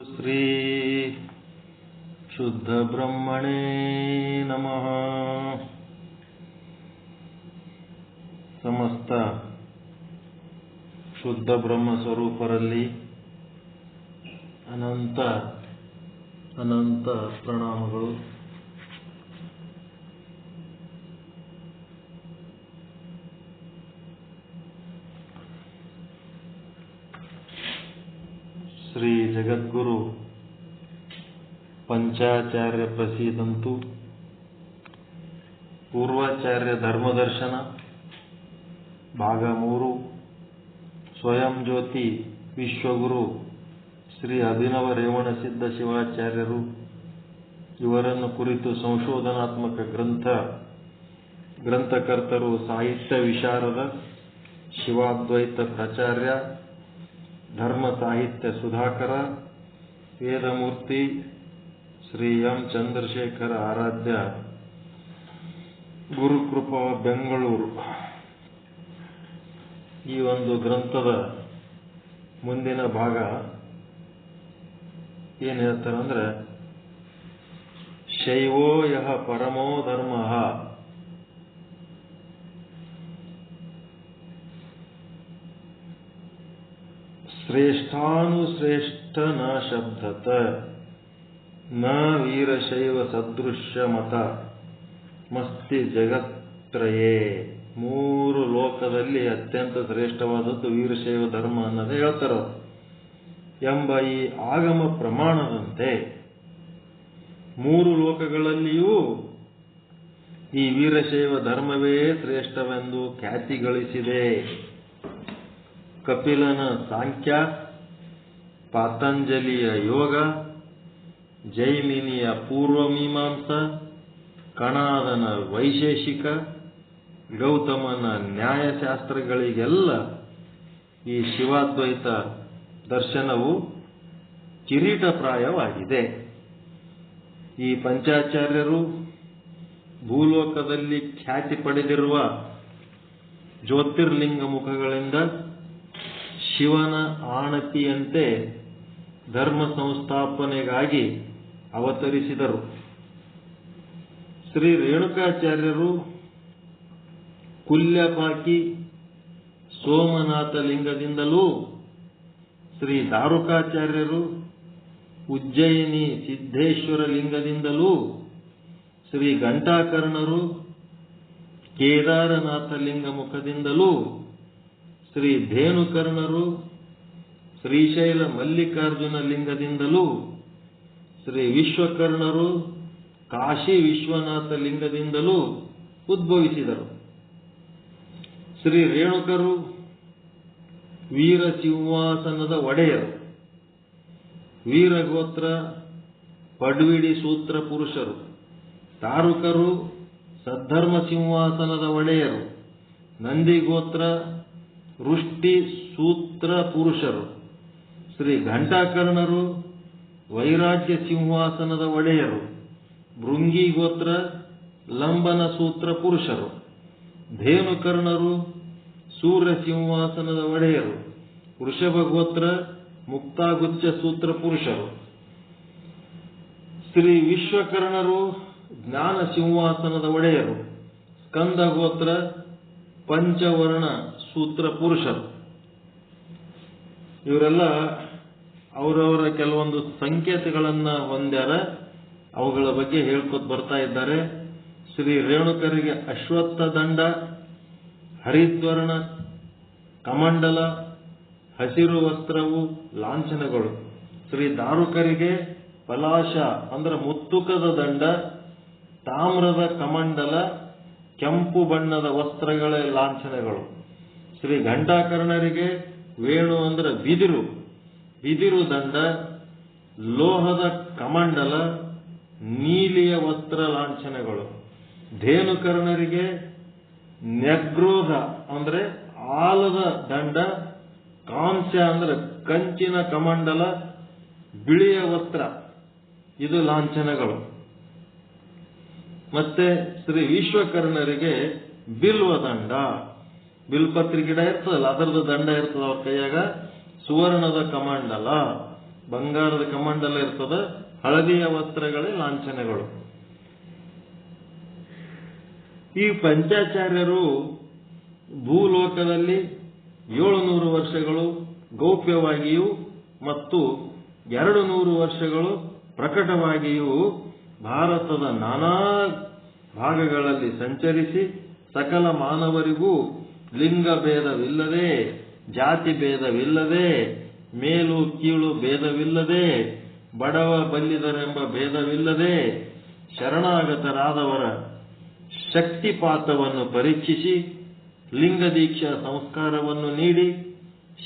श्री शुद्धब्रह्मणे नमः ಸಮಸ್ತ ಶುದ್ಧ ಬ್ರಹ್ಮ ಸ್ವರೂಪರಲ್ಲಿ ಅನಂತ ಅನಂತ ಪ್ರಣಾಮಗಳು ಶ್ರೀ ಜಗದ್ಗುರು ಪಂಚಾಚಾರ್ಯ ಪ್ರಸೀದಂತು, ಪೂರ್ವಾಚಾರ್ಯ ಧರ್ಮದರ್ಶನ ಭಾಗ ಮೂರು ಸ್ವಯಂ ಜ್ಯೋತಿ ವಿಶ್ವಗುರು ಶ್ರೀ ಅಭಿನವ ರೇವಣಸಿದ್ಧ ಶಿವಾಚಾರ್ಯರು. ಇವರನ್ನು ಕುರಿತು ಸಂಶೋಧನಾತ್ಮಕ ಗ್ರಂಥ, ಗ್ರಂಥಕರ್ತರು ಸಾಹಿತ್ಯ ವಿಶಾರದ ಶಿವಾದ್ವೈತ ಪ್ರಾಚಾರ್ಯ ಧರ್ಮ ಸಾಹಿತ್ಯ ಸುಧಾಕರ, ವೇದಮೂರ್ತಿ ಶ್ರೀ ಎಂ ಚಂದ್ರಶೇಖರ ಆರಾಧ್ಯ, ಗುರುಕೃಪ ಬೆಂಗಳೂರು. ಈ ಒಂದು ಗ್ರಂಥದ ಮುಂದಿನ ಭಾಗ ಏನ್ ಹೇಳ್ತಾರಂದ್ರೆ, ಶೈವೋ ಯಹ ಪರಮೋ ಧರ್ಮ. ಶ್ರೇಷ್ಠಾನುಶ್ರೇಷ್ಠ ನ ಶಬ್ದತ ನ ವೀರಶೈವ ಸದೃಶ್ಯ ಮತ ಮಸ್ತಿ ಜಗತ್ರಯೇ. ಮೂರು ಲೋಕದಲ್ಲಿ ಅತ್ಯಂತ ಶ್ರೇಷ್ಠವಾದದ್ದು ವೀರಶೈವ ಧರ್ಮ ಅನ್ನೋದೇ ಹೇಳ್ತಾರ ಎಂಬ ಈ ಆಗಮ ಪ್ರಮಾಣದಂತೆ ಮೂರು ಲೋಕಗಳಲ್ಲಿಯೂ ಈ ವೀರಶೈವ ಧರ್ಮವೇ ಶ್ರೇಷ್ಠವೆಂದು ಖ್ಯಾತಿ ಗಳಿಸಿದೆ. ಕಪಿಲನ ಸಾಂಖ್ಯ, ಪಾತಂಜಲಿಯ ಯೋಗ, ಜೈಮಿನಿಯ ಪೂರ್ವಮೀಮಾಂಸ, ಕಣಾದನ ವೈಶೇಷಿಕ, ಗೌತಮನ ನ್ಯಾಯಶಾಸ್ತ್ರಗಳಿಗೆಲ್ಲ ಈ ಶಿವಾದ್ವೈತ ದರ್ಶನವು ಕಿರೀಟಪ್ರಾಯವಾಗಿದೆ. ಈ ಪಂಚಾಚಾರ್ಯರು ಭೂಲೋಕದಲ್ಲಿ ಖ್ಯಾತಿ ಪಡೆದಿರುವ ಜ್ಯೋತಿರ್ಲಿಂಗ ಮುಖಗಳಿಂದ ಶಿವನ ಆಣತಿಯಂತೆ ಧರ್ಮ ಸಂಸ್ಥಾಪನೆಗಾಗಿ ಅವತರಿಸಿದರು. ಶ್ರೀ ರೇಣುಕಾಚಾರ್ಯರು ಕುಲ್ಯಪಾಕಿ ಸೋಮನಾಥ ಲಿಂಗದಿಂದಲೂ ಶ್ರೀ ದಾರುಕಾಚಾರ್ಯರು ಉಜ್ಜಯಿನಿ ಸಿದ್ದೇಶ್ವರ ಲಿಂಗದಿಂದಲೂ ಶ್ರೀ ಘಂಟಾಕರ್ಣರು ಕೇದಾರನಾಥ ಲಿಂಗ ಮುಖದಿಂದಲೂ ಶ್ರೀ ಧೇನುಕರ್ಣರು ಶ್ರೀಶೈಲ ಮಲ್ಲಿಕಾರ್ಜುನ ಲಿಂಗದಿಂದಲೂ, ಶ್ರೀ ವಿಶ್ವಕರ್ಣರು, ಕಾಶಿ ವಿಶ್ವನಾಥ ಲಿಂಗದಿಂದಲೂ ಉದ್ಭವಿಸಿದರು. ಶ್ರೀ ರೇಣುಕರು, ವೀರ ಸಿಂಹಾಸನದ ಒಡೆಯರು. ವೀರಗೋತ್ರ, ಪಡ್ವಿಡಿ ಸೂತ್ರ ಪುರುಷರು. ತಾರುಕರು, ಸದ್ಧರ್ಮ ಸಿಂಹಾಸನದ ಒಡೆಯರು. ನಂದಿಗೋತ್ರ ವೃಷ್ಟಿ ಸೂತ್ರ ಪುರುಷರು. ಶ್ರೀ ಘಂಟಾಕರ್ಣರು, ವೈರಾಗ್ಯ ಸಿಂಹಾಸನದ ಒಡೆಯರು. ಭೃಂಗಿ ಗೋತ್ರ, ಲಂಬನ ಸೂತ್ರ ಪುರುಷರು. ಧೇನುಕರ್ಣರು, ಸೂರ್ಯ ಸಿಂಹಾಸನದ ಒಡೆಯರು. ವೃಷಭ ಗೋತ್ರ ಮುಕ್ತಾಗುಚ್ಚ ಸೂತ್ರ ಪುರುಷರು. ಶ್ರೀ ವಿಶ್ವಕರ್ಣರು, ಜ್ಞಾನ ಸಿಂಹಾಸನದ ಒಡೆಯರು. ಸ್ಕಂದ ಗೋತ್ರ, ಪಂಚವರ್ಣ ಸೂತ್ರ ಪುರುಷರು. ಇವರೆಲ್ಲ ಅವರವರ ಕೆಲವೊಂದು ಸಂಕೇತಗಳನ್ನ ಹೊಂದ್ಯಾರ. ಅವುಗಳ ಬಗ್ಗೆ ಹೇಳ್ಕೊತ ಬರ್ತಾ ಇದ್ದಾರೆ. ಶ್ರೀ ರೇಣುಕರಿಗೆ ಅಶ್ವತ್ಥ ದಂಡ, ಹರಿದ್ವರ್ಣ, ಕಮಂಡಲ, ಹಸಿರು ವಸ್ತ್ರವು ಲಾಂಛನಗಳು. ಶ್ರೀ ದಾರುಕರಿಗೆ ಪಲಾಶ ಅಂದ್ರೆ ಮುತ್ತುಕದ ದಂಡ, ತಾಮ್ರದ ಕಮಂಡಲ, ಕೆಂಪು ಬಣ್ಣದ ವಸ್ತ್ರಗಳ ಲಾಂಛನಗಳು. ಶ್ರೀ ಘಂಟಾಕರ್ಣರಿಗೆ ವೇಣು ಅಂದ್ರೆ ಬಿದಿರು. ಬಿದಿರು ದಂಡ, ಲೋಹದ ಕಮಂಡಲ, ನೀಲಿಯ ವಸ್ತ್ರ ಲಾಂಛನಗಳು. ಧೇನುಕರ್ಣರಿಗೆ ನೆಗ್ರೋಧ ಅಂದ್ರೆ ಆಲದ ದಂಡ, ಕಾಂಸ್ಯ ಅಂದ್ರೆ ಕಂಚಿನ ಕಮಂಡಲ, ಬಿಳಿಯ ವಸ್ತ್ರ. ಇದು ಲಾಂಛನಗಳು. ಮತ್ತೆ ಶ್ರೀ ವಿಶ್ವಕರ್ಣರಿಗೆ ಬಿಲ್ವ ದಂಡ ಬಿಲ್ಪತ್ರಿ ಗಿಡ ಇರ್ತದಲ್ಲ, ಅದರದ್ದು ದಂಡ ಇರ್ತದ ಅವ್ರ ಕೈಯಾಗ? ಸುವರ್ಣದ ಕಮಂಡಲ ಬಂಗಾರದ ಕಮಂಡಲ ಇರ್ತದ, ಹಳದಿಯ ವಸ್ತ್ರಗಳೇ ಲಾಂಛನಗಳು. ಈ ಪಂಚಾಚಾರ್ಯರು ಭೂಲೋಕದಲ್ಲಿ ಏಳುನೂರು ವರ್ಷಗಳು ಗೌಪ್ಯವಾಗಿಯೂ ಮತ್ತು ಎರಡು ನೂರು ವರ್ಷಗಳು ಪ್ರಕಟವಾಗಿಯೂ ಭಾರತದ ನಾನಾ ಭಾಗಗಳಲ್ಲಿ ಸಂಚರಿಸಿ ಸಕಲ ಮಾನವರಿಗೂ ಲಿಂಗ ಭೇದವಿಲ್ಲದೆ, ಜಾತಿ ಭೇದವಿಲ್ಲದೆ, ಮೇಲು ಕೀಳು ಭೇದವಿಲ್ಲದೆ, ಬಡವ ಬಲ್ಲಿದರೆಂಬ ಭೇದವಿಲ್ಲದೆ, ಶರಣಾಗತರಾದವರ ಶಕ್ತಿಪಾತವನ್ನು ಪರೀಕ್ಷಿಸಿ, ಲಿಂಗ ದೀಕ್ಷಾ ಸಂಸ್ಕಾರವನ್ನು ನೀಡಿ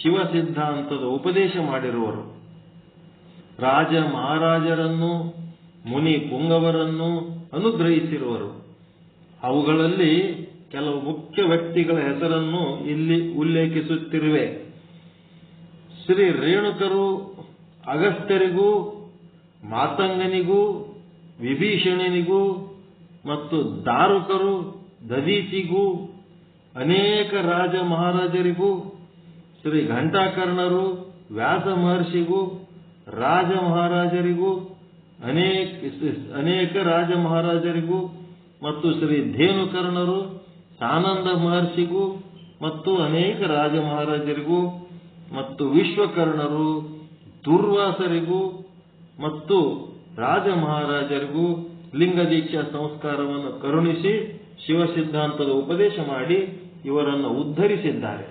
ಶಿವ ಸಿದ್ಧಾಂತದ ಉಪದೇಶ ಮಾಡಿರುವರು. ರಾಜ ಮಹಾರಾಜರನ್ನು, ಮುನಿ ಪುಂಗವರನ್ನು ಅನುಗ್ರಹಿಸಿರುವರು. ಅವುಗಳಲ್ಲಿ ಕೆಲವು ಮುಖ್ಯ ವ್ಯಕ್ತಿಗಳ ಹೆಸರನ್ನು ಇಲ್ಲಿ ಉಲ್ಲೇಖಿಸುತ್ತಿರುವೆ. ಶ್ರೀ ರೇಣುಕರು ಅಗಸ್ತ್ಯರಿಗೂ, ಮಾತಂಗನಿಗೂ, ವಿಭೀಷಣನಿಗೂ ಮತ್ತು ದಾರುಕರು ದದೀಚಿಗೂ ಅನೇಕ ರಾಜ ಮಹಾರಾಜರಿಗೂ, ಶ್ರೀ ಘಂಟಾಕರ್ಣರು, ವ್ಯಾಸ ಮಹರ್ಷಿಗೂ, ರಾಜ ಮಹಾರಾಜರಿಗೂ, ಅನೇಕ ಅನೇಕ ರಾಜ ಮಹಾರಾಜರಿಗೂ ಮತ್ತು ಶ್ರೀ ಧೇನುಕರ್ಣರು ಸಾನಂದ ಮಹರ್ಷಿಗೂ ಮತ್ತು ಅನೇಕ ರಾಜ ಮಹಾರಾಜರಿಗೂ ಮತ್ತು ವಿಶ್ವಕರ್ಣರು, ದುರ್ವಾಸರಿಗೂ ಮತ್ತು ರಾಜ ಮಹಾರಾಜರಿಗೂ ಲಿಂಗ ದೀಕ್ಷಾ ಸಂಸ್ಕಾರವನ್ನು ಕರುಣಿಸಿ ಶಿವ ಸಿದ್ಧಾಂತದ ಉಪದೇಶ ಮಾಡಿ ಇವರನ್ನು ಉದ್ಧರಿಸಿದ್ದಾರೆ.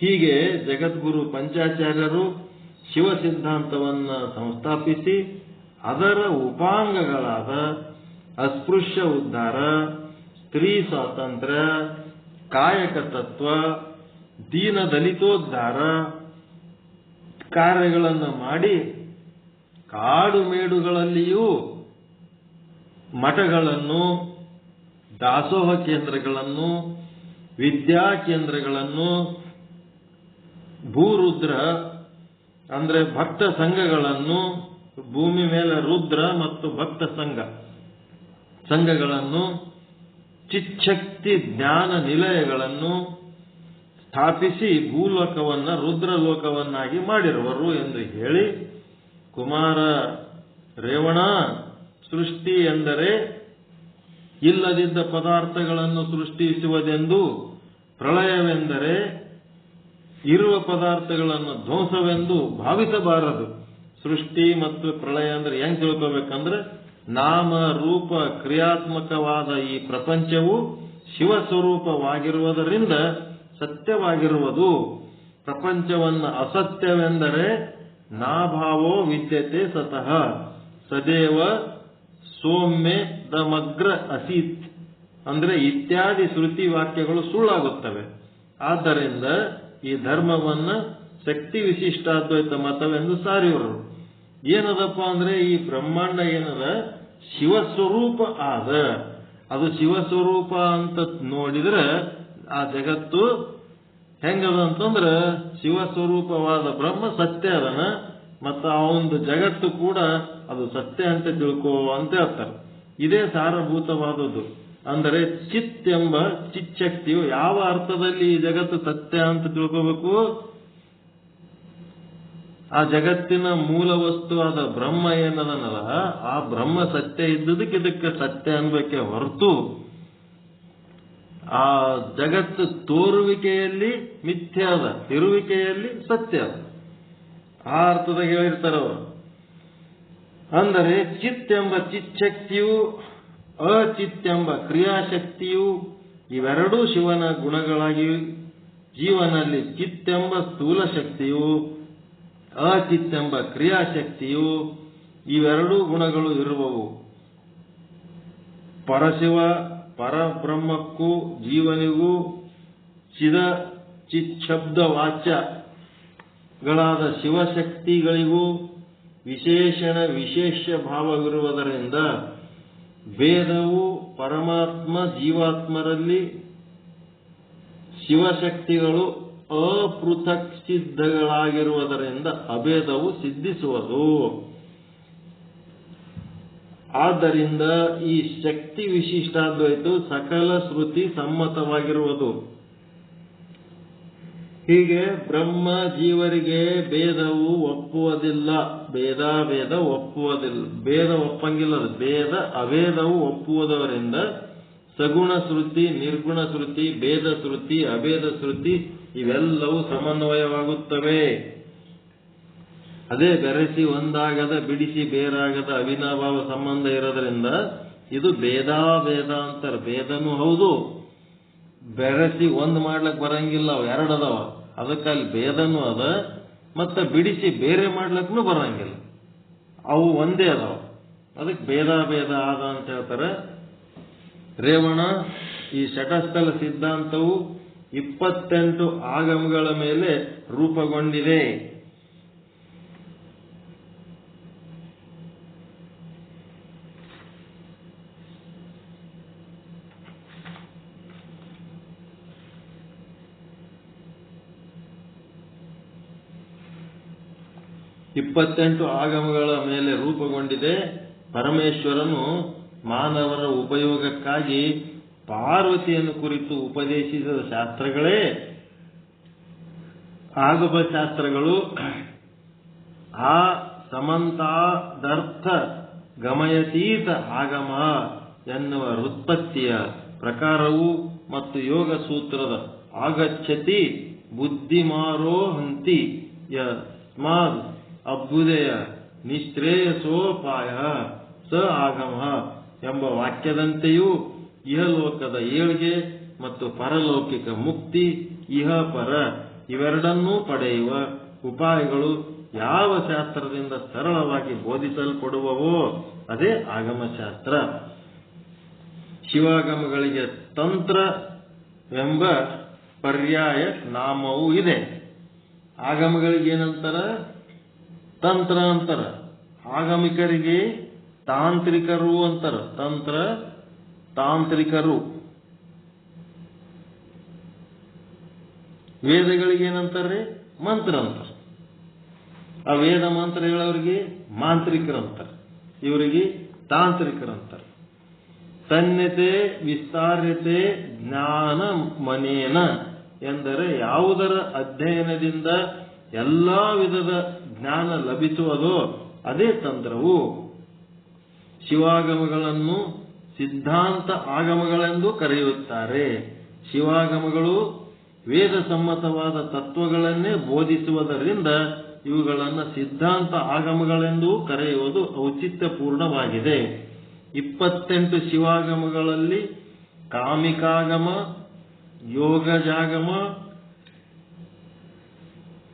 ಹೀಗೆ ಜಗದ್ಗುರು ಪಂಚಾಚಾರ್ಯರು ಶಿವ ಸಿದ್ಧಾಂತವನ್ನು ಸಂಸ್ಥಾಪಿಸಿ ಅದರ ಉಪಾಂಗಗಳಾದ ಅಸ್ಪೃಶ್ಯ ಉದ್ಧಾರ ಸ್ತ್ರೀ ಸ್ವಾತಂತ್ರ್ಯ ಕಾಯಕ ತತ್ವ, ದೀನ ದಲಿತೋದ್ಧಾರ, ಕಾರ್ಯಗಳನ್ನು ಮಾಡಿ ಕಾಡು ಮೇಡುಗಳಲ್ಲಿಯೂ ಮಠಗಳನ್ನು, ದಾಸೋಹ ಕೇಂದ್ರಗಳನ್ನು, ವಿದ್ಯಾ ಕೇಂದ್ರಗಳನ್ನು, ಭೂರುದ್ರ, ಅಂದ್ರೆ ಭಕ್ತ ಸಂಘಗಳನ್ನು, ಭೂಮಿ ಮೇಲೆ ರುದ್ರ ಮತ್ತು ಭಕ್ತ ಸಂಘ, ಸಂಘಗಳನ್ನು ಚಿಚ್ಛಕ್ತಿ ಜ್ಞಾನ ನಿಲಯಗಳನ್ನು ಸ್ಥಾಪಿಸಿ ಭೂಲೋಕವನ್ನ, ರುದ್ರಲೋಕವನ್ನಾಗಿ ಮಾಡಿರುವರು ಎಂದು ಹೇಳಿ ಕುಮಾರ ರೇವಣ, ಸೃಷ್ಟಿ ಎಂದರೆ ಇಲ್ಲದಿದ್ದ ಪದಾರ್ಥಗಳನ್ನು ಸೃಷ್ಟಿಸುವುದೆಂದು, ಪ್ರಳಯವೆಂದರೆ ಇರುವ ಪದಾರ್ಥಗಳನ್ನು ಧ್ವಂಸವೆಂದು ಭಾವಿಸಬಾರದು. ಸೃಷ್ಟಿ ಮತ್ತು ಪ್ರಳಯ ಅಂದ್ರೆ ಹೆಂಗ್ ತಿಳ್ಕೋಬೇಕಂದ್ರೆ ನಾಮ ರೂಪ ಕ್ರಿಯಾತ್ಮಕವಾದ ಈ ಪ್ರಪಂಚವು ಶಿವ ಸ್ವರೂಪವಾಗಿರುವುದರಿಂದ ಸತ್ಯವಾಗಿರುವುದು. ಪ್ರಪಂಚವನ್ನು ಅಸತ್ಯವೆಂದರೆ ನಾಭಾವೋ ವಿದ್ಯತೆ ಸತಃ. ಸದೇವ ಸೋಮ್ಯ ದಮಗ್ರ ಅಸೀತ್. ಅಂದ್ರೆ ಇತ್ಯಾದಿ ಶ್ರುತಿ ವಾಕ್ಯಗಳು ಸುಳ್ಳಾಗುತ್ತವೆ. ಆದ್ದರಿಂದ ಈ ಧರ್ಮವನ್ನ ಶಕ್ತಿ ವಿಶಿಷ್ಟಾದ್ವೈತ ಮತವೆಂದು ಸಾರಿವರು ಏನದಪ್ಪ ಅಂದ್ರೆ ಈ ಬ್ರಹ್ಮಾಂಡ ಏನದ? ಶಿವಸ್ವರೂಪ ಆದ. ಅದು ಶಿವಸ್ವರೂಪ ಅಂತ ನೋಡಿದ್ರೆ ಆ ಜಗತ್ತು ಹೆಂಗದ ಅಂತಂದ್ರ ಶಿವಸ್ವರೂಪವಾದ ಬ್ರಹ್ಮ ಸತ್ಯ ಅದನ, ಮತ್ತ ಆ ಒಂದು ಜಗತ್ತು ಕೂಡ ಅದು ಸತ್ಯ ಅಂತ ತಿಳ್ಕೋ ಅಂತ ಹೇಳ್ತಾರೆ. ಇದೇ ಸಾರಭೂತವಾದದ್ದು. ಅಂದರೆ ಚಿತ್ ಎಂಬ ಚಿಚ್ಛಕ್ತಿಯು ಯಾವ ಅರ್ಥದಲ್ಲಿ ಈ ಜಗತ್ತು ಸತ್ಯ ಅಂತ ತಿಳ್ಕೋಬೇಕು? ಆ ಜಗತ್ತಿನ ಮೂಲ ವಸ್ತುವಾದ ಬ್ರಹ್ಮ ಏನದನಲ್ಲ, ಆ ಬ್ರಹ್ಮ ಸತ್ಯ ಇದ್ದದಕ್ಕೆ ಇದಕ್ಕೆ ಸತ್ಯ ಅನ್ಬೇಕೆ ಹೊರತು ಆ ಜಗತ್ತು ತೋರುವಿಕೆಯಲ್ಲಿ ಮಿಥ್ಯ ಅದ ಇರುವಿಕೆಯಲ್ಲಿ ಸತ್ಯ ಅದ. ಆ ಅರ್ಥದಾಗ ಹೇಳಿರ್ತಾರ ಅವರು. ಅಂದರೆ ಚಿತ್ ಎಂಬ ಚಿಚ್ಚಕ್ತಿಯು ಅಚಿತ್ ಎಂಬ ಕ್ರಿಯಾಶಕ್ತಿಯು ಇವೆರಡೂ ಶಿವನ ಗುಣಗಳಾಗಿ ಜೀವನಲ್ಲಿ ಚಿತ್ತೆಂಬ ಸ್ಥೂಲ ಶಕ್ತಿಯು ಅಚಿತ್ತೆಂಬ ಕ್ರಿಯಾಶಕ್ತಿಯು ಇವೆರಡೂ ಗುಣಗಳು ಇರುವವು. ಪರಶಿವ ಪರಬ್ರಹ್ಮಕ್ಕೂ ಜೀವನಿಗೂ ಚಿದ ಚಿಚ್ಛಬ್ದ ವಾಚ್ಯಗಳಾದ ಶಿವಶಕ್ತಿಗಳಿಗೂ ವಿಶೇಷಣ ವಿಶೇಷ ಭಾವವಿರುವುದರಿಂದ ವೇದವು ಪರಮಾತ್ಮ ಜೀವಾತ್ಮರಲ್ಲಿ ಶಿವಶಕ್ತಿಗಳು ಅಪೃಥಕ್ ಸಿದ್ಧಗಳಾಗಿರುವುದರಿಂದ ಅಭೇದವು ಸಿದ್ಧಿಸುವುದು. ಆದ್ದರಿಂದ ಈ ಶಕ್ತಿ ವಿಶಿಷ್ಟಾದ್ವೈತವು ಸಕಲ ಶ್ರುತಿ ಸಮ್ಮತವಾಗಿರುವುದು. ಹೀಗೆ ಬ್ರಹ್ಮ ಜೀವರಿಗೆ ಭೇದವು ಒಪ್ಪುವುದಿಲ್ಲ. ಭೇದ ಭೇದ ಒಪ್ಪುವುದಿಲ್ಲ. ಭೇದ ಒಪ್ಪಂಗಿಲ್ಲ. ಭೇದ, ಅಭೇದವು ಒಪ್ಪುವುದರಿಂದ ಸಗುಣ ಶ್ರುತಿ, ನಿರ್ಗುಣ ಶ್ರುತಿ, ಭೇದ ಶ್ರುತಿ, ಅಭೇದ ಶ್ರುತಿ ಇವೆಲ್ಲವೂ ಸಮನ್ವಯವಾಗುತ್ತವೆ. ಅದೇ ಬೆರೆಸಿ ಒಂದಾಗದ, ಬಿಡಿಸಿ ಬೇರಾಗದ ಅವಿನಾಭಾವ ಸಂಬಂಧ ಇರೋದ್ರಿಂದ ಇದು ಭೇದಾಭೇದ ಅಂತಾರೆ. ಭೇದನೂ ಹೌದು. ಬೆರೆಸಿ ಒಂದ್ ಮಾಡ್ಲಕ್ ಬರಂಗಿಲ್ಲ, ಅವು ಎರಡದವ ಅದಕ್ಕೆ ಅಲ್ಲಿ ಭೇದನೂ ಅದ, ಮತ್ತೆ ಬಿಡಿಸಿ ಬೇರೆ ಮಾಡ್ಲಕ್ನು ಬರಂಗಿಲ್ಲ. ಅವು ಒಂದೇ ಅದಾವ. ಅದಕ್ಕೆ ಭೇದ ಭೇದ ಆದ ಅಂತ ಹೇಳ್ತಾರೆ. ರೇವಣ, ಈ ಶಟಸ್ಥಲ ಸಿದ್ಧಾಂತವು ಇಪ್ಪತ್ತೆಂಟು ಆಗಮಗಳ ಮೇಲೆ ರೂಪುಗೊಂಡಿದೆ. ಇಪ್ಪತ್ತೆಂಟು ಆಗಮಗಳ ಮೇಲೆ ರೂಪುಗೊಂಡಿದೆ. ಪರಮೇಶ್ವರನು ಮಾನವರ ಉಪಯೋಗಕ್ಕಾಗಿ ಪಾರ್ವತಿಯನ್ನು ಕುರಿತು ಉಪದೇಶಿಸಿದ ಶಾಸ್ತ್ರಗಳೇ. ಆಗಮ ಶಾಸ್ತ್ರಗಳು ಆ ಸಮಂತಾದರ್ಥ ಗಮಯತೀತ ಆಗಮ ಎನ್ನುವ ಉತ್ಪತ್ತಿಯ ಪ್ರಕಾರವು ಮತ್ತು ಯೋಗ ಸೂತ್ರದ ಆಗಚ್ಚತಿ ಬುದ್ಧಿಮಾರೋಹಂತಿ ಯಸ್ಮಾದ್ ಅಭ್ಯುದಯ ನಿಶ್ರೇಯಸೋಪಾಯ ಸ ಆಗಮ ಎಂಬ ವಾಕ್ಯದಂತೆಯೂ ಇಹಲೋಕದ ಏಳ್ಗೆ ಮತ್ತು ಪರಲೌಕಿಕ ಮುಕ್ತಿ, ಇಹ ಪರ ಇವೆರಡನ್ನೂ ಪಡೆಯುವ ಉಪಾಯಗಳು ಯಾವ ಶಾಸ್ತ್ರದಿಂದ ಸರಳವಾಗಿ ಬೋಧಿಸಲ್ಪಡುವವೋ ಅದೇ ಆಗಮಶಾಸ್ತ್ರ. ಶಿವಾಗಮಗಳಿಗೆ ಎಂಬ ಪರ್ಯಾಯ ನಾಮವೂ ಇದೆ. ಆಗಮಗಳಿಗೆ ಏನಂತಾರ? ತಂತ್ರ ಅಂತಾರ. ಆಗಮಿಕರಿಗೆ ತಾಂತ್ರಿಕರು ಅಂತಾರ. ತಂತ್ರ ತಾಂತ್ರಿಕರು. ವೇದಗಳಿಗೆ ಏನಂತಾರೆ? ಮಂತ್ರ ಅಂತಾರ ಆ ವೇದ ಮಂತ್ರ ಹೇಳೋರಿಗೆ ಮಾಂತ್ರಿಕರಂತಾರ ಇವರಿಗೆ ತಾಂತ್ರಿಕರಂತಾರ ತನ್ಯತೆ ವಿಸ್ತಾರ್ಯತೆ ಜ್ಞಾನ ಮನೇನ ಎಂದರೆ ಯಾವುದರ ಅಧ್ಯಯನದಿಂದ ಎಲ್ಲಾ ವಿಧದ ಜ್ಞಾನ ಲಭಿಸುವುದೋ ಅದೇ ತಂತ್ರವು ಶಿವಾಗಮಗಳನ್ನು ಸಿದ್ಧಾಂತ ಆಗಮಗಳೆಂದು ಕರೆಯುತ್ತಾರೆ. ಶಿವಾಗಮಗಳು ವೇದ ಸಮ್ಮತವಾದ ತತ್ವಗಳನ್ನೇ ಬೋಧಿಸುವುದರಿಂದ ಇವುಗಳನ್ನು ಸಿದ್ಧಾಂತ ಆಗಮಗಳೆಂದು ಕರೆಯುವುದು ಔಚಿತ್ಯಪೂರ್ಣವಾಗಿದೆ. ಇಪ್ಪತ್ತೆಂಟು ಶಿವಾಗಮಗಳಲ್ಲಿ ಕಾಮಿಕಾಗಮ, ಯೋಗಜಾಗಮ,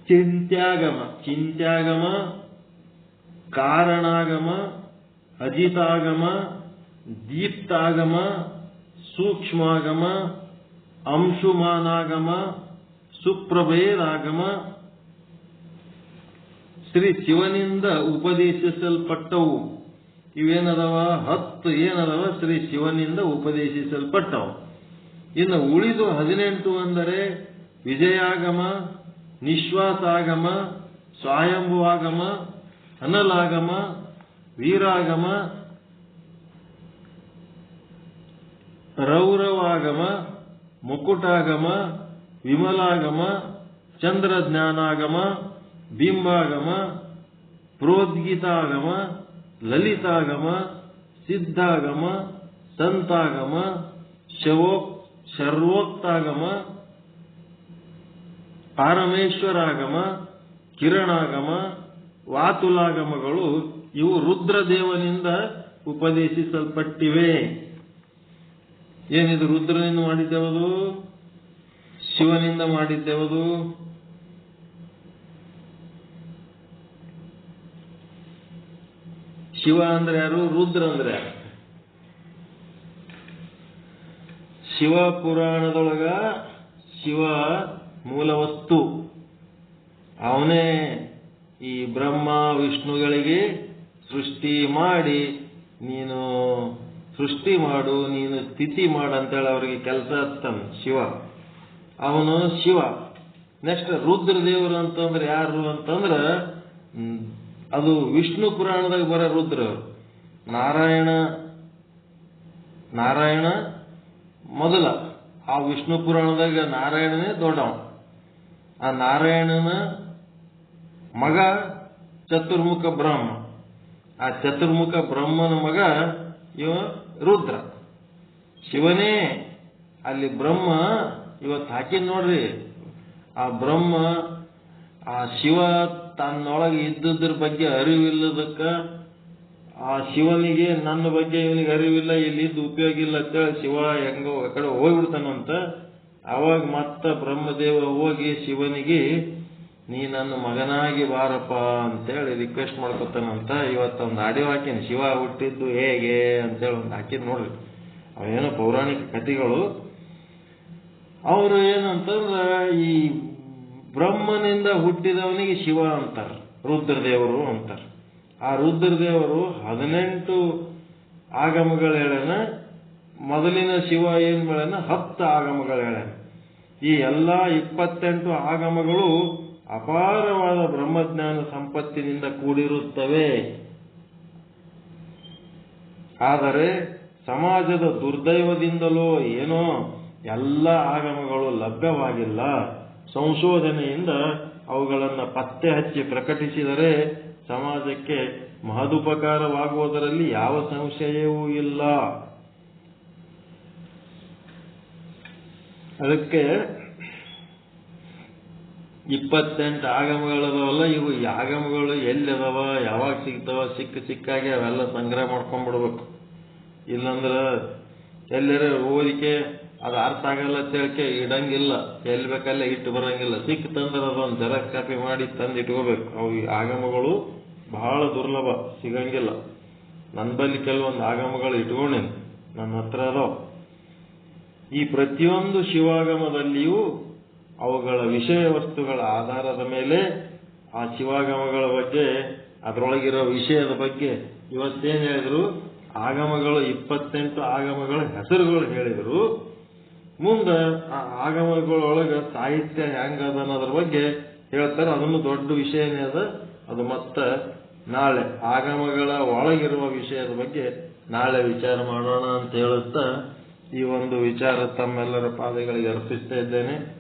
ಚಿಂತ್ಯಾಗಮ ಚಿಂತ್ಯಾಗಮ, ಕಾರಣಾಗಮ, ಅಜಿತಾಗಮ ದೀಪ್ತಾಗಮ, ಸೂಕ್ಷ್ಮಾಗಮ, ಅಂಶುಮಾನಾಗಮ, ಸುಪ್ರಭೇದಾಗಮ. ಶ್ರೀ ಶಿವನಿಂದ ಉಪದೇಶಿಸಲ್ಪಟ್ಟವು. ಇವೇನದವ? ಹತ್ತು ಏನದವ? ಶ್ರೀ ಶಿವನಿಂದ ಉಪದೇಶಿಸಲ್ಪಟ್ಟವು. ಇನ್ನು ಉಳಿದು ಹದಿನೆಂಟು ಅಂದರೆ ವಿಜಯಾಗಮ, ನಿಶ್ವಾಸಾಗಮ, ಸ್ವಯಂಭುವಾಗಮ ಅನಲಾಗಮ ವೀರಾಗಮ ರೌರವಾಗಮ, ಮುಕುಟಾಗಮ, ವಿಮಲಾಗಮ, ಚಂದ್ರಜ್ಞಾನಾಗಮ, ಬಿಂಬಾಗಮ, ಪ್ರೋದ್ಗೀತಾಗಮ, ಲಲಿತಾಗಮ, ಸಿದ್ಧಾಗಮ, ಸಂತಾಗಮ, ಶವೋಕ್, ಶರ್ವೋಕ್ತಾಗಮ, ಪಾರಮೇಶ್ವರಾಗಮ, ಕಿರಣಾಗಮ, ವಾತುಲಾಗಮಗಳು ಇವು ರುದ್ರದೇವನಿಂದ ಉಪದೇಶಿಸಲ್ಪಟ್ಟಿವೆ. ಏನಿದು ರುದ್ರನಿಂದ ಮಾಡಿದ್ದೇವದು? ಶಿವನಿಂದ ಮಾಡಿದ್ದೇವದು? ಶಿವ ಅಂದ್ರೆ ಯಾರು? ರುದ್ರ ಅಂದ್ರೆ ಶಿವ ಪುರಾಣದೊಳಗ ಶಿವ ಮೂಲವಸ್ತು ಅವನೇ ಈ ಬ್ರಹ್ಮ, ವಿಷ್ಣುಗಳಿಗೆ ಸೃಷ್ಟಿ ಮಾಡಿ ನೀನು ಸೃಷ್ಟಿ ಮಾಡು, ನೀನು ಸ್ಥಿತಿ ಮಾಡು ಅಂತೇಳಿ ಅವರಿಗೆ ಕೆಲಸ ಹತ್ತಾನೆ ಶಿವ. ಅವನು ಶಿವ. ನೆಕ್ಸ್ಟ್ ರುದ್ರದೇವರು ಅಂತಂದ್ರೆ ಯಾರು ಅಂತಂದ್ರ ಅದು ವಿಷ್ಣು ಪುರಾಣದಾಗ ಬರೋ ರುದ್ರ. ನಾರಾಯಣ ನಾರಾಯಣ ಮೊದಲ. ಆ ವಿಷ್ಣು ಪುರಾಣದಾಗ ನಾರಾಯಣನೇ ದೊಡ್ಡವ ಆ ನಾರಾಯಣನ ಮಗ ಚತುರ್ಮುಖ ಬ್ರಹ್ಮ. ಆ ಚತುರ್ಮುಖ ಬ್ರಹ್ಮನ ಮಗ ಇವ ರುದ್ರ. ಶಿವನೇ, ಅಲ್ಲಿ ಬ್ರಹ್ಮ ಇವತ್ತು ಹಾಕಿದ್ ನೋಡ್ರಿ. ಆ ಬ್ರಹ್ಮ, ಆ ಶಿವ ತನ್ನೊಳಗೆ ಇದ್ದದ್ರ ಬಗ್ಗೆ ಅರಿವಿಲ್ಲದಕ್ಕ ಆ ಶಿವನಿಗೆ ನನ್ನ ಬಗ್ಗೆ ಇವನಿಗೆ ಅರಿವಿಲ್ಲ ಇಲ್ಲಿ ಇದ್ದು ಉಪಯೋಗ ಇಲ್ಲ ಅಂತೇಳಿ ಶಿವ ಹೆಂಗೋ ಆ ಕಡೆ ಹೋಗ್ಬಿಡ್ತಾನಂತ. ಅವಾಗ ಮತ್ತ ಬ್ರಹ್ಮದೇವ ಹೋಗಿ ಶಿವನಿಗೆ ನೀ ನನ್ನ ಮಗನಾಗಿ ಬಾರಪ್ಪ ಅಂತೇಳಿ ರಿಕ್ವೆಸ್ಟ್ ಮಾಡ್ಕೊತಾನಂತ ಇವತ್ತು ಒಂದು ಆಡಿಯೋ ಹಾಕೀನಿ ಶಿವ ಹುಟ್ಟಿದ್ದು ಹೇಗೆ ಅಂತೇಳಿ ಒಂದು ಹಾಕಿದ್ ನೋಡ್ರಿ. ಅವೇನೋ ಪೌರಾಣಿಕ ಕಥೆಗಳು. ಅವರು ಏನಂತಂದ್ರೆ ಈ ಬ್ರಹ್ಮನಿಂದ ಹುಟ್ಟಿದವನಿಗೆ ಶಿವ ಅಂತಾರೆ, ರುದ್ರದೇವರು ಅಂತಾರೆ. ಆ ರುದ್ರದೇವರು ಹದಿನೆಂಟು ಆಗಮಗಳು ಹೇಳನ ಮೊದಲಿನ ಶಿವ ಏನು ಹೇಳನ ಹತ್ತು ಆಗಮಗಳು ಹೇಳನ ಈ ಎಲ್ಲಾ ಇಪ್ಪತ್ತೆಂಟು ಆಗಮಗಳು ಅಪಾರವಾದ ಬ್ರಹ್ಮಜ್ಞಾನ ಸಂಪತ್ತಿನಿಂದ ಕೂಡಿರುತ್ತವೆ. ಆದರೆ ಸಮಾಜದ ದುರ್ದೈವದಿಂದಲೋ ಏನೋ ಎಲ್ಲ ಆಗಮಗಳು ಲಭ್ಯವಾಗಿಲ್ಲ. ಸಂಶೋಧನೆಯಿಂದ ಅವುಗಳನ್ನು ಪತ್ತೆ ಹಚ್ಚಿ ಪ್ರಕಟಿಸಿದರೆ ಸಮಾಜಕ್ಕೆ ಮಹದುಪಕಾರವಾಗುವುದರಲ್ಲಿ ಯಾವ ಸಂಶಯವೂ ಇಲ್ಲ. ಅದಕ್ಕೆ ಇಪ್ಪತ್ತೆಂಟು ಆಗಮಗಳದಾವಲ್ಲ, ಇವು ಆಗಮಗಳು ಎಲ್ಲಿದಾವ, ಯಾವಾಗ ಸಿಗ್ತಾವ, ಸಿಕ್ಕ ಸಿಕ್ಕಾಗೆ ಅವೆಲ್ಲ ಸಂಗ್ರಹ ಮಾಡ್ಕೊಂಡ್ಬಿಡ್ಬೇಕು. ಇಲ್ಲಂದ್ರೆ ಎಲ್ಲರ ಓದಿಕೆ, ಅದು ಅರ್ಥ ಆಗಲ್ಲ ತಿಳ್ಕೆ ಇಡಂಗಿಲ್ಲ. ಎಲ್ಲಿ ಬೇಕಲ್ಲೇ ಇಟ್ಟು ಬರಂಗಿಲ್ಲ. ಸಿಕ್ಕ ತಂದ್ರೆ ಅದೊಂದು ಜೆರಾಕ್ಸ್ ಕಾಪಿ ಮಾಡಿ ತಂದು ಇಟ್ಕೋಬೇಕು. ಅವು ಆಗಮಗಳು ಬಹಳ ದುರ್ಲಭ, ಸಿಗಂಗಿಲ್ಲ. ನನ್ನ ಬಳಿ ಕೆಲವೊಂದು ಆಗಮಗಳು ಇಟ್ಕೊಂಡೇನೆ. ನನ್ನ ಹತ್ರ ಅದಾವ. ಈ ಪ್ರತಿಯೊಂದು ಶಿವಾಗಮದಲ್ಲಿಯೂ ಅವುಗಳ ವಿಷಯ ವಸ್ತುಗಳ ಆಧಾರದ ಮೇಲೆ ಆ ಶಿವಾಗಮಗಳ ಬಗ್ಗೆ, ಅದರೊಳಗಿರೋ ವಿಷಯದ ಬಗ್ಗೆ ಇವತ್ತೇನು ಹೇಳಿದ್ರು? ಆಗಮಗಳು, ಇಪ್ಪತ್ತೆಂಟು ಆಗಮಗಳ ಹೆಸರುಗಳು ಹೇಳಿದರು. ಮುಂದೆ ಆ ಆಗಮಗಳೊಳಗ ಸಾಹಿತ್ಯ ಹೆಂಗದ ಅನ್ನೋದ್ರ ಬಗ್ಗೆ ಹೇಳ್ತಾರೆ. ಅದನ್ನು ದೊಡ್ಡ ವಿಷಯನೇ ಅದ. ಅದು ಮತ್ತೆ ನಾಳೆ ಆಗಮಗಳ ಒಳಗಿರುವ ವಿಷಯದ ಬಗ್ಗೆ ನಾಳೆ ವಿಚಾರ ಮಾಡೋಣ ಅಂತ ಹೇಳುತ್ತಾ ಈ ಒಂದು ವಿಚಾರ ತಮ್ಮೆಲ್ಲರ ಪಾದಗಳಿಗೆ ಅರ್ಪಿಸ್ತಾ ಇದ್ದೇನೆ.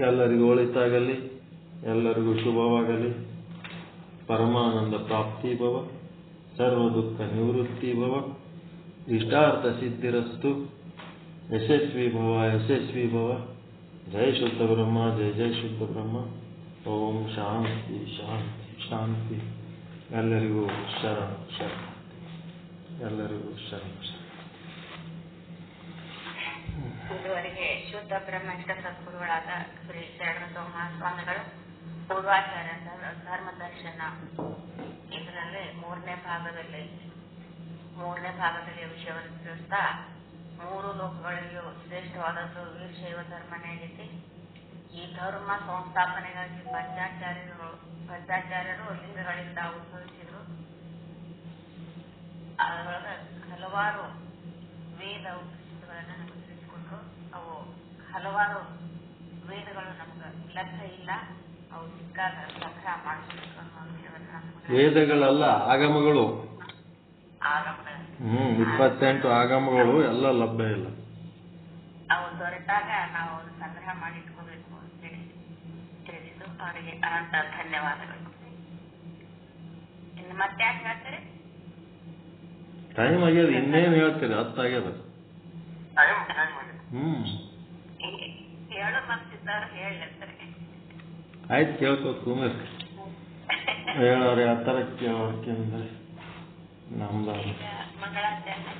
ಎಲ್ಲರಿಗೂ ಒಳಿತಾಗಲಿ, ಎಲ್ಲರಿಗೂ ಶುಭವಾಗಲಿ. ಪರಮಾನಂದ ಪ್ರಾಪ್ತಿ ಭವ, ಸರ್ವ ದುಃಖ ನಿವೃತ್ತಿ ಭವ. ಇಷ್ಟಾರ್ಥ ಸಿದ್ಧಿರಸ್ತು, ಯಶಸ್ವಿ ಭವ ಯಶಸ್ವಿ ಭವ. ಜಯ ಶುದ್ಧ ಬ್ರಹ್ಮ ಜಯ ಜಯ ಶುದ್ಧ ಬ್ರಹ್ಮ. ಓಂ ಶಾಂತಿ ಶಾಂತಿ ಶಾಂತಿ. ಎಲ್ಲರಿಗೂ ಶರಣ ಶರಣ. ಎಲ್ಲರಿಗೂ ಶರಣ ಶರಣ. ಇದುವರೆಗೆ ಶುದ್ಧ ಬ್ರಹ್ಮನಿಷ್ಠ ಸದ್ಗುರುಗಳಾದ ಶ್ರೀ ಶರಣ ಸ್ವಾಮಿಗಳು ಪೂರ್ವಾಚಾರ ಧರ್ಮ- ಧರ್ಮ ದರ್ಶನ ಇದರಲ್ಲಿ ಮೂರನೇ ಭಾಗದಲ್ಲಿ ಮೂರನೇ ಭಾಗದಲ್ಲಿ ವಿಷಯವನ್ನು ತಿಳಿಸ್ತಾ ಮೂರು ಲೋಕಗಳಿಗೂ ಶ್ರೇಷ್ಠವಾದದ್ದು ವೀರಶೈವ ಧರ್ಮನೇ ಆಗೈತಿ ಈ ಧರ್ಮ ಸಂಸ್ಥಾಪನೆಗಾಗಿ ಪಂಚಾಚಾರ್ಯರು ಪಂಚಾಚಾರ್ಯರು ಲಿಂಗಗಳಿಂದ ಉದ್ಭವಿಸಿದ್ರು. ಅದರೊಳಗೆ ಹಲವಾರು ವೇದ ಉಪನಿಷತ್ತುಗಳನ್ನು ಅವು ಹಲವಾರು ವೇದಗಳು ನಮ್ಗೆ ಲಭ್ಯ ಇಲ್ಲ. ಅವು ಸಿಕ್ಕಾಗ ಸಂಗ್ರಹ ವಿಷಯವನ್ನ ವೇದಗಳಲ್ಲ ಆಗಮಗಳು. ಆಗಮನ ಹ್ಮ್ ಇಪ್ಪತ್ತೆಂಟು ಆಗಮಗಳು ಎಲ್ಲ ಲಭ್ಯ ಇಲ್ಲ. ಅವು ದೊರೆತಾಗ ನಾವು ಸಂಗ್ರಹ ಮಾಡಿಟ್ಕೋಬೇಕು ಅಂತೇಳಿ ತಿಳಿಸಿದ್ದು. ಅವರಿಗೆ ಅನಂತ ಧನ್ಯವಾದಗಳು. ಇನ್ನು ಮತ್ತೆ ಯಾಕೆ ಹೇಳ್ತೀರಿ? ಟೈಮ್ ಆಗ್ಯದ ಇನ್ನೇನು ಹೇಳ್ತೀರಿ? ಹತ್ತಾಗ್ಯದ. ಹ್ಮ್ ಹೇಳು ಮತ್ತಿದ್ದವ್ರು ಹೇಳಿರ್ತಾರೆ ಆಯ್ತು ಕೇಳ್ಕೋತ ಕುಮಾರ್. ಹೇಳೋರಿ ಆ ಥರ ಕೇಳೋರ್ಕಿಂದ್ರೆ ನಮ್ದು ಈಗ ಮಂಗಳಾಚರಣೆ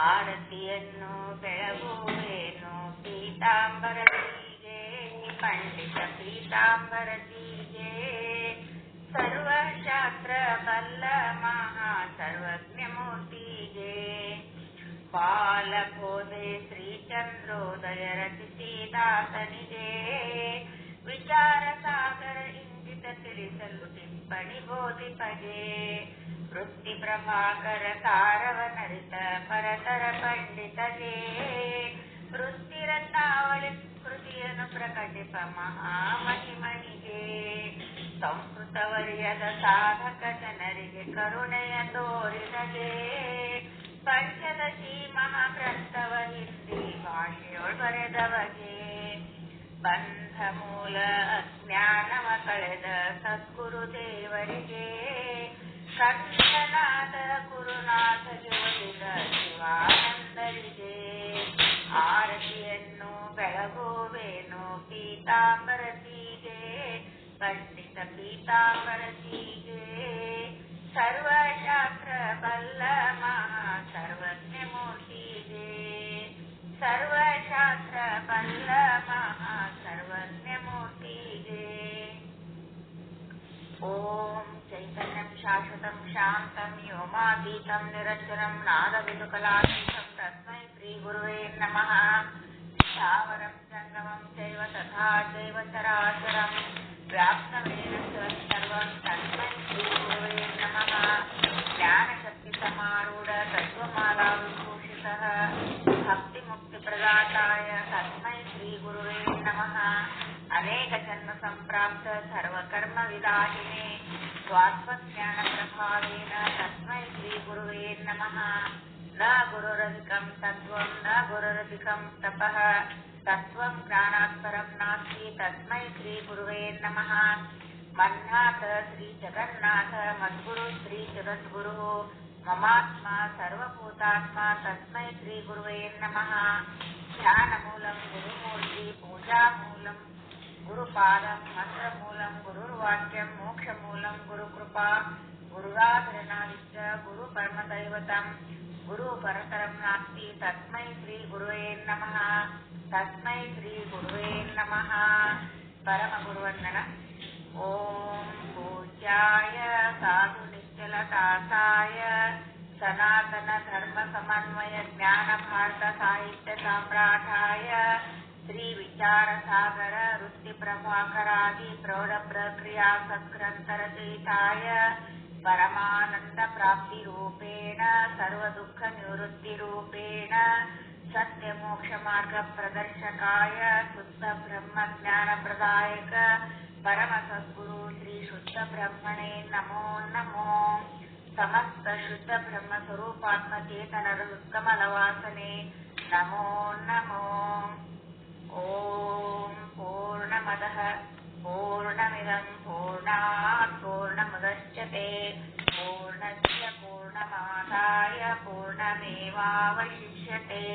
ಆರತಿಯನ್ನು ಬೆಳಗುವೇನು ಪೀತಾಂಬರದಿಗೆ ಸರ್ವಶಾಸ್ತ್ರ ಬಲ್ಲ ಮಹಾ ಸರ್ವಜ್ಞ ಮೂರ್ತಿಗೆ ಬಾಲಬೋಧೆ ಶ್ರೀಚಂದ್ರೋದಯ ರಚಿಸಿದಾತನಿಗೆ ವಿಚಾರ ಸಾಗರ ಇಂಗಿತ ತಿಳಿಸಲು ಟಿಪ್ಪಣಿ ಬೋಧಿಪಗೆ ವೃತ್ತಿ ಪ್ರಭಾಕರ ಸಾರವನರಿತ ಪರತರ ಪಂಡಿತಗೆ ವೃತ್ತಿರತ್ನಾವಳಿ ಕೃತಿಯನ್ನು ಪ್ರಕಟಿಪ ಮಹಾಮಹಿಮನಿಗೆ ಸಂಸ್ಕೃತವರಿಯದ ಸಾಧಕ ಜನರಿಗೆ ಕರುಣೆಯ ತೋರಿದಗೆ ಪಂಚದಶಿ ಮಹಾಗ್ರಂಥವ ಹಿಂದಿ ಭಾಷೆಯೊಳ್ ಬರೆದವಗೆ ಬಂಧ ಮೂಲ ಅಜ್ಞಾನವ ಕಳೆದ ಸದ್ಗುರು ದೇವರಿಗೆ. ಕಂದನಾದ ಗುರುನಾಥ ಜೋಡಿದ ಶಿವಾನಂದರಿಗೆ. ಆರತಿಯನ್ನು ಬೆಳಗುವೇನು ಪೀತಾಂಬರತಿಗೆ ಪಂಡಿತ ಪೀತಾಂಬರತಿಗೆ ಸರ್ವಶಾಸ್ತ್ರ ಬಲ್ಲ ಮಹಾ ಸರ್ವಜ್ಞ ಮೂರ್ತಿಗೆ ಸರ್ವಶಾಸ್ತ್ರ ಬಲ್ಲ ಮಹಾ ಸರ್ವಜ್ಞ ಮೂರ್ತಿಗೆ ಓಂ ಚೈತನ್ಯಂ ಶಾಶ್ವತಂ ಶಾಂತಂ ವ್ಯೋಮಾತೀತಂ ನಿರಂಜನಂ ನಾದವಿದುಕಲಾತೀತಂ ತಸ್ಮೈ ಶ್ರೀ ಗುರುವೇ ನಮಃ स्थावरं सङ्गमं चैव तथा चैव चराचरं व्याप्तमेन सर्वं तन्मन्ये नमः ज्ञानशक्तिसमारूढतत्त्वमालाविभूषितः भक्तिमुक्तिप्रदाताय तस्मै श्रीगुरुवे नमः अनेकजन्मसम्प्राप्त सर्वकर्मविदाहिने स्वात्मज्ञानप्रभावेन तस्मै श्रीगुरुवे नमः न गुरुरधिकं तत्त्वं न गुरुरधिकं तपः तत्त्वं प्राणात्परं नास्ति तस्मै श्रीगुरुवे नमः मन्नाथ श्रीजगन्नाथ मद्गुरु श्रीजगद्गुरुः ममात्मा सर्वभूतात्मा तस्मै श्रीगुरुवे नमः ध्यानमूलं गुरुमूर्ति पूजामूलं गुरुपादं मन्त्रमूलं गुरुर्वाक्यं मोक्षमूलं गुरुकृपा गुरुराधरणादिश्च गुरुपरमदैवतम् गुरुपरतरं नास्ति तस्मै श्रीगुरुवे नमः। तस्मै श्रीगुरुवे नमः। परमगुरुवन्दनम् ॐ पूज्याय साधुनिश्चलताय सनातनधर्मसमन्वयज्ञानहित्यसम्राय श्रीविचारसागर वृत्तिप्रभाकरादि वृत्तिप्रभाकरादिप्रौढप्रक्रियासक्रान्तरचिताय परमानन्दप्राप्तिरूपेण सर्वदुःखनिवृत्तिरूपेण सत्यमोक्षमार्गप्रदर्शकाय शुद्धब्रह्मज्ञानप्रदायक परमसद्गुरु श्रीशुद्धब्रह्मणे नमो नमो। समस्तशुद्धब्रह्मस्वरूपात्मचेतनरुत्कमलवासने नमो नमो। ॐ पूर्णमदः। पूर्णमिदम् पूर्णात् पूर्णमुदच्यते। पूर्णस्य पूर्णमादाय पूर्णमेवावशिष्यते।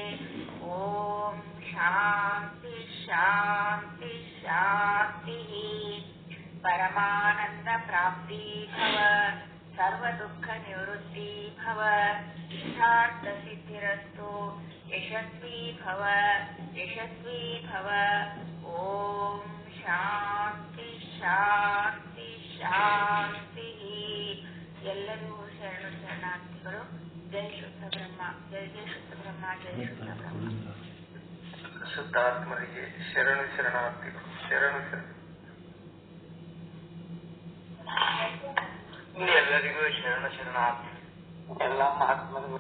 ॐ शान्ति शान्ति शान्तिः। परमानन्दप्राप्ती भव सर्वदुःखनिवृत्ती भव भवसिद्धिरस्थो यशस्वी भव यशस्वी भव। ॐ ಶಾಂತಿ ಶಾಂತಿ ಶಾಂತಿ ಎಲ್ಲರಿಗೂ ಶರಣ ಶರಣಾರ್ಥಿಗಳು ಜೈ ಶುದ್ಧ ಬ್ರಹ್ಮ ಜೈ ಜೈ ಶುದ್ಧ ಬ್ರಹ್ಮ ಜೈ ಶುದ್ಧ ಬ್ರಹ್ಮ ಶುದ್ಧಾತ್ಮರಿಗೆ ಶರಣು ಶರಣಾರ್ಥಿಗಳು ಶರಣು ಶರಣ ಎಲ್ಲರಿಗೂ ಶರಣ ಶರಣಾರ್ಥಿ ಎಲ್ಲ ಮಹಾತ್ಮರಿಗೂ